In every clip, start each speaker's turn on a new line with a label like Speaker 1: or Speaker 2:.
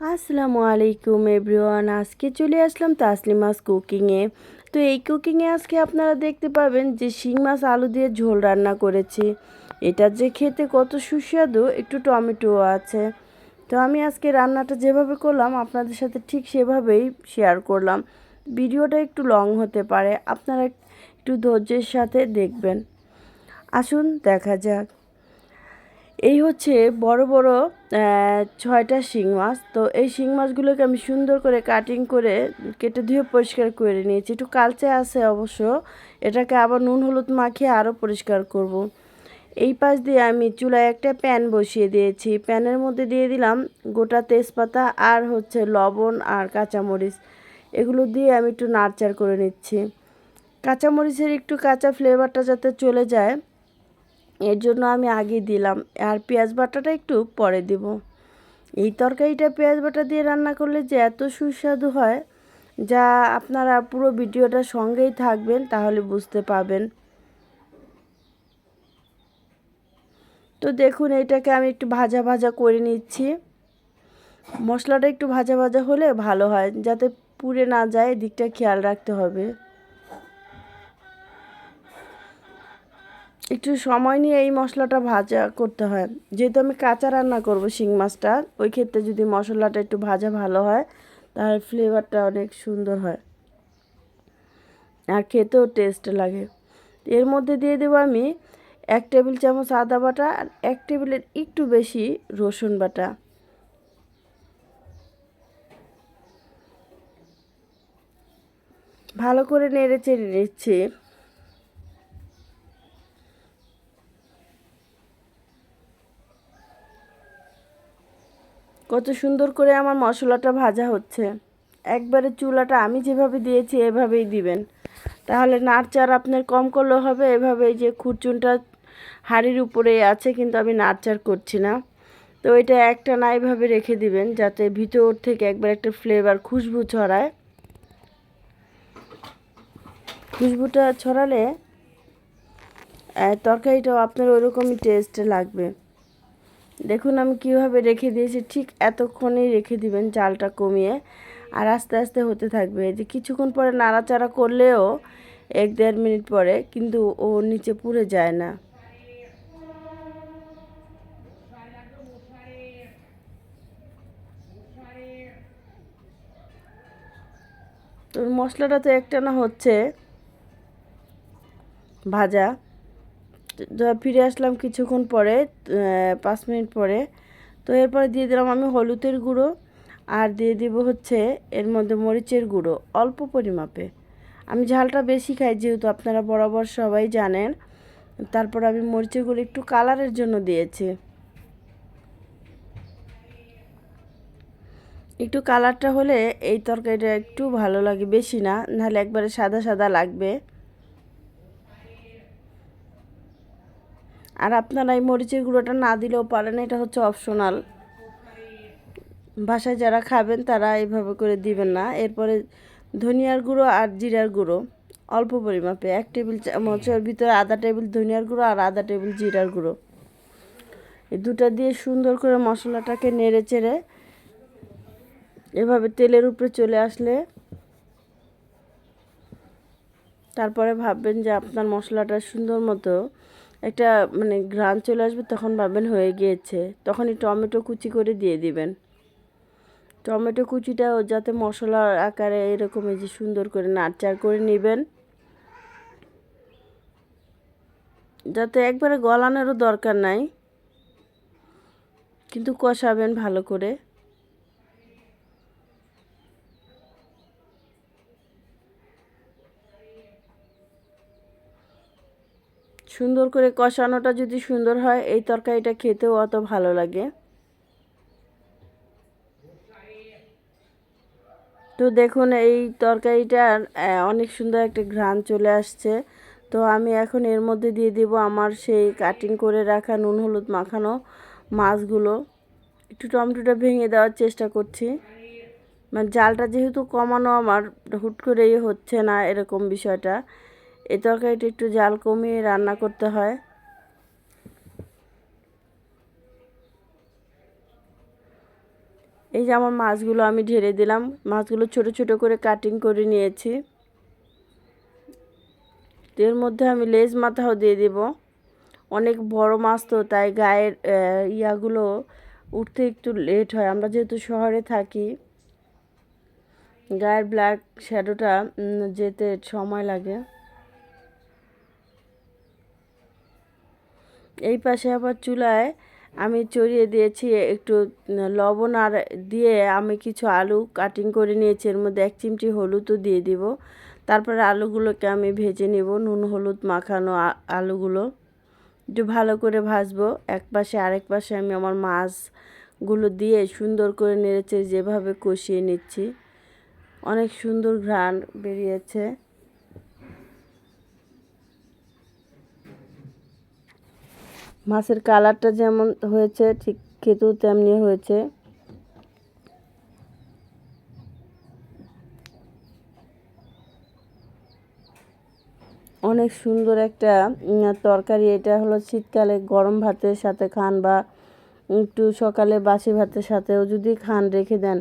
Speaker 1: আসসালামু আলাইকুম, এভরিওয়ান। আজকে চলে আসলাম তাসলিমাস কুকিংয়ে তো এই কুকিংয়ে আজকে আপনারা দেখতে পাবেন যে শিং মাছ আলু দিয়ে ঝোল রান্না করেছি। এটা যে খেতে কত সুস্বাদু, একটু টমেটো আছে। তো আমি আজকে রান্নাটা যেভাবে করলাম, আপনাদের সাথে ঠিক সেভাবেই শেয়ার করলাম। ভিডিওটা একটু লং হতে পারে, আপনারা একটু ধৈর্যের সাথে দেখবেন। আসুন, দেখা যাক। এই হচ্ছে বড় বড় ছয়টা শিং মাছ। তো এই শিং মাছগুলোকে আমি সুন্দর করে কাটিং করে কেটে ধুয়ে পরিষ্কার করে নিয়েছি। একটু কালচে আছে অবশ্য। এটাকে আবার নুন হলুদ মাখিয়ে আরও পরিষ্কার করব। এই পাশ দিয়ে আমি চুলায় একটা প্যান বসিয়ে দিয়েছি। প্যানের মধ্যে দিয়ে দিলাম গোটা তেজপাতা আর হচ্ছে লবণ আর কাঁচামরিচ। এগুলো দিয়ে আমি একটু নাড়চাড় করে নিচ্ছি। কাঁচামরিচের একটু কাঁচা ফ্লেভারটা যাতে চলে যায় এর জন্য আমি আগে দিলাম। আর পেঁয়াজ বাটাটা একটু পরে দিব। এই তরকারিটা পেঁয়াজ বাটা দিয়ে রান্না করলে যে এত সুস্বাদু হয়, যা আপনারা পুরো ভিডিওটা সঙ্গেই থাকবেন, তাহলে বুঝতে পাবেন তো দেখুন, এটাকে আমি একটু ভাজা ভাজা করে নিচ্ছি। মশলাটা একটু ভাজা ভাজা হলে ভালো হয়, যাতে পুড়ে না যায় দিকটা খেয়াল রাখতে হবে। একটু সময় নিয়ে এই মশলাটা ভাজা করতে হয়। যেহেতু আমি কাঁচা রান্না করব শিং মাছটা, ওই ক্ষেত্রে যদি মশলাটা একটু ভাজা ভালো হয়, তাহলে ফ্লেভারটা অনেক সুন্দর হয়। আর খেতেও টেস্ট লাগে। এর মধ্যে দিয়ে দেবো আমি এক টেবিল চামচ আদা বাটা আর এক টেবিলের একটু বেশি রসুন বাটা। ভালো করে নেড়ে চেড়ে নিচ্ছি। কত সুন্দর করে আমার মশলাটা ভাজা হচ্ছে। একবারে চুলাটা আমি যেভাবে দিয়েছি, এভাবেই দিবেন। তাহলে নাড়চার আপনার কম করলেও হবে, এভাবেই যে খুরচুনটা হাঁড়ির উপরে আছে, কিন্তু আমি নাড়চার করছি না। তো এটা একটা না, এভাবে রেখে দিবেন, যাতে ভিতর থেকে একবার একটা ফ্লেভার খুশবু ছড়ায়। খুশবুটা ছড়ালে তরকারিটাও আপনার ওরকমই টেস্ট লাগবে। দেখুন আমি কীভাবে রেখে দিয়েছি, ঠিক এতক্ষণেই রেখে দিবেন চালটা কমিয়ে। আর আস্তে আস্তে হতে থাকবে। যে কিছুক্ষণ পরে নাড়াচাড়া করলেও এক দেড় মিনিট পরে কিন্তু ও নিচে পুড়ে যায় না। তো মশলাটা তো একটা না হচ্ছে ভাজা। ফিরে আসলাম কিছুক্ষণ পরে পাঁচ মিনিট পরে। তো এরপরে দিয়ে দিলাম আমি হলুদের গুঁড়ো আর দিয়ে দিব হচ্ছে এর মধ্যে মরিচের গুঁড়ো, অল্প পরিমাপে। আমি ঝালটা বেশি খাই যেহেতু আপনারা বরাবর সবাই জানেন। তারপর আমি মরিচের গুঁড়ো একটু কালারের জন্য দিয়েছি। একটু কালারটা হলে এই তরকারিটা একটু ভালো লাগে, বেশি না, নাহলে একবারে সাদা সাদা লাগবে। আর আপনারা এই মরিচের গুঁড়োটা না দিলেও পারেন, এটা হচ্ছে অপশনাল। বাসায় যারা খাবেন তারা এইভাবে করে দিবেন না। এরপরে ধনিয়ার গুঁড়ো আর জিরার গুঁড়ো, অল্প পরিমাপে। এক টেবিল চামচের ভিতরে আধা টেবিল ধনিয়ার গুঁড়ো আর আধা টেবিল জিরার গুঁড়ো। এই দুটা দিয়ে সুন্দর করে মশলাটাকে নেড়ে চেড়ে এভাবে তেলের উপরে চলে আসলে তারপরে ভাববেন যে আপনার মশলাটা সুন্দর মতো একটা মানে ঘ্রাণ চলে আসবে তখন ভাববেন হয়ে গিয়েছে। তখনই টমেটো কুচি করে দিয়ে দিবেন। টমেটো কুচিটাও যাতে মশলার আকারে এরকম এই যে সুন্দর করে নাড়চাড় করে নেবেন। যাতে একবারে গলানোরও দরকার নাই। কিন্তু কষাবেন ভালো করে। সুন্দর করে কষানোটা যদি সুন্দর হয়, এই তরকারিটা খেতেও অত ভালো লাগে। তো দেখুন, এই তরকারিটার অনেক সুন্দর একটা ঘ্রাণ চলে আসছে। তো আমি এখন এর মধ্যে দিয়ে দিব আমার সেই কাটিং করে রাখা নুন হলুদ মাখানো মাছগুলো। একটু টমেটোটা ভেঙে দেওয়ার চেষ্টা করছি। মানে জালটা যেহেতু কমানো আমার, হুট করেই হচ্ছে না এরকম বিষয়টা। এই তরকারিটা একটু জাল কমিয়ে রান্না করতে হয়। এই যে আমার মাছগুলো আমি ঢেলে দিলাম। মাছগুলো ছোট ছোট করে কাটিং করে নিয়েছি। এর মধ্যে আমি লেজ মাথাও দিয়ে দেব। অনেক বড় মাছ তো, তাই গায়ের ইয়াগুলো উঠতে একটু লেট হয়। আমরা যেহেতু শহরে থাকি, গায়ের ব্ল্যাক শ্যাডোটা যেতে সময় লাগে। এই পাশে আবার চুলায় আমি চড়িয়ে দিয়েছি একটু লবণ আর দিয়ে আমি কিছু আলু কাটিং করে নিয়েছি। এর মধ্যে এক চিমটি হলুদও দিয়ে দিব। তারপরে আলুগুলোকে আমি ভেজে নেব, নুন, হলুদ মাখানো আলুগুলো। একটু ভালো করে ভাজবো। এক পাশে আরেক পাশে আমি আমার মাছগুলো দিয়ে সুন্দর করে নেড়েছে যেভাবে কষিয়ে নিচ্ছি, অনেক সুন্দর ঘ্রাণ বেরিয়েছে। মাছের কালারটা যেমন হয়েছে, ঠিক খেতেও তেমনি হয়েছে। অনেক সুন্দর একটা তরকারি। এটা হলো শীতকালে গরম ভাতের সাথে খান বা একটু সকালে বাসি ভাতের সাথেও যদি খান, রেখে দেন,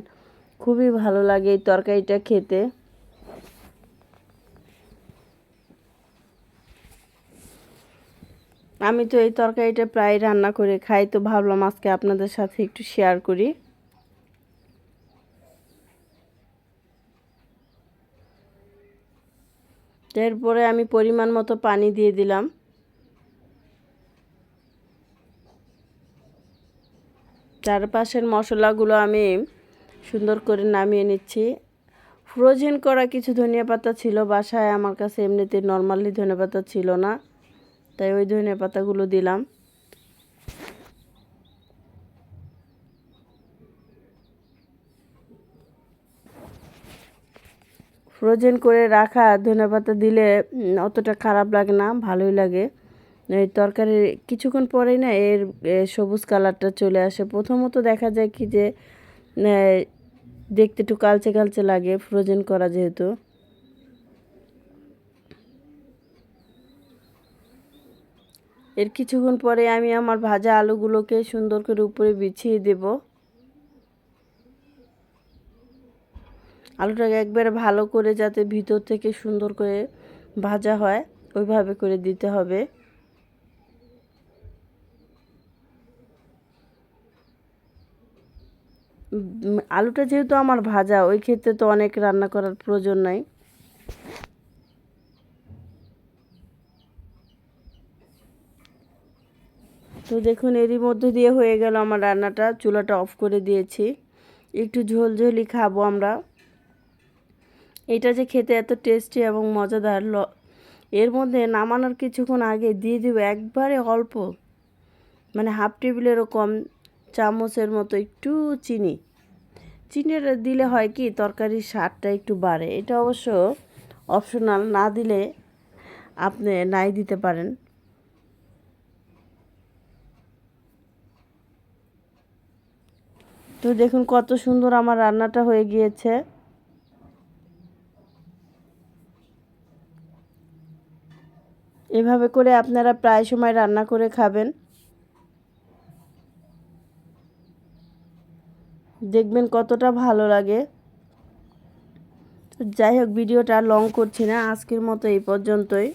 Speaker 1: খুবই ভালো লাগে এই তরকারিটা খেতে। আমি তো এই তরকারিটা প্রায় রান্না করে খাই, তো ভাবলাম আজকে আপনাদের সাথে একটু শেয়ার করি। এরপরে আমি পরিমাণ মতো পানি দিয়ে দিলাম। চারপাশের মশলাগুলো আমি সুন্দর করে নামিয়ে নিচ্ছি। ফ্রোজেন করা কিছু ধনিয়া পাতা ছিল বাসায়, আমার কাছে এমনিতে নর্মালি ধনিয়া পাতা ছিল না। তাই ওই ধনিয়া পাতাগুলো দিলাম। ফ্রোজেন করে রাখা ধনিয়া পাতা দিলে অতটা খারাপ লাগে না, ভালোই লাগে। এই তরকারি কিছুক্ষণ পরেই না এর সবুজ কালারটা চলে আসে। প্রথমত দেখা যায় কি যে দেখতে একটু কালচে কালচে লাগে ফ্রোজেন করা যেহেতু। এর কিছুক্ষণ পরে আমি আমার ভাজা আলুগুলোকে সুন্দর করে উপরে বিছিয়ে দেব। আলুটাকে একবারে ভালো করে যাতে ভিতর থেকে সুন্দর করে ভাজা হয়, ওইভাবে করে দিতে হবে। আলুটা যেহেতু আমার ভাজা, ওই ক্ষেত্রে তো অনেক রান্না করার প্রয়োজন নাই। তো দেখুন, এরই মধ্যে দিয়ে হয়ে গেল আমার রান্নাটা। চুলাটা অফ করে দিয়েছি। একটু ঝোলঝোলি খাব আমরা। এটা যে খেতে এত টেস্টি এবং মজাদার ল, এর মধ্যে নামানোর কিছুক্ষণ আগে দিয়ে দেবো একবারে অল্প মানে হাফ টেবিলেরও কম চামচের মতো একটু চিনি। চিনিটা দিলে হয় কি, তরকারির স্বাদটা একটু বাড়ে। এটা অবশ্য অপশনাল না দিলে আপনি নাই দিতে পারেন। তো দেখুন কত সুন্দর আমার রান্নাটা হয়ে গিয়েছে। এভাবে করে আপনারা প্রায় সময় রান্না করে খাবেন। দেখবেন কতটা ভালো লাগে। যাই হোক, ভিডিওটা লং করছি না, আজকের মতো এই পর্যন্তই।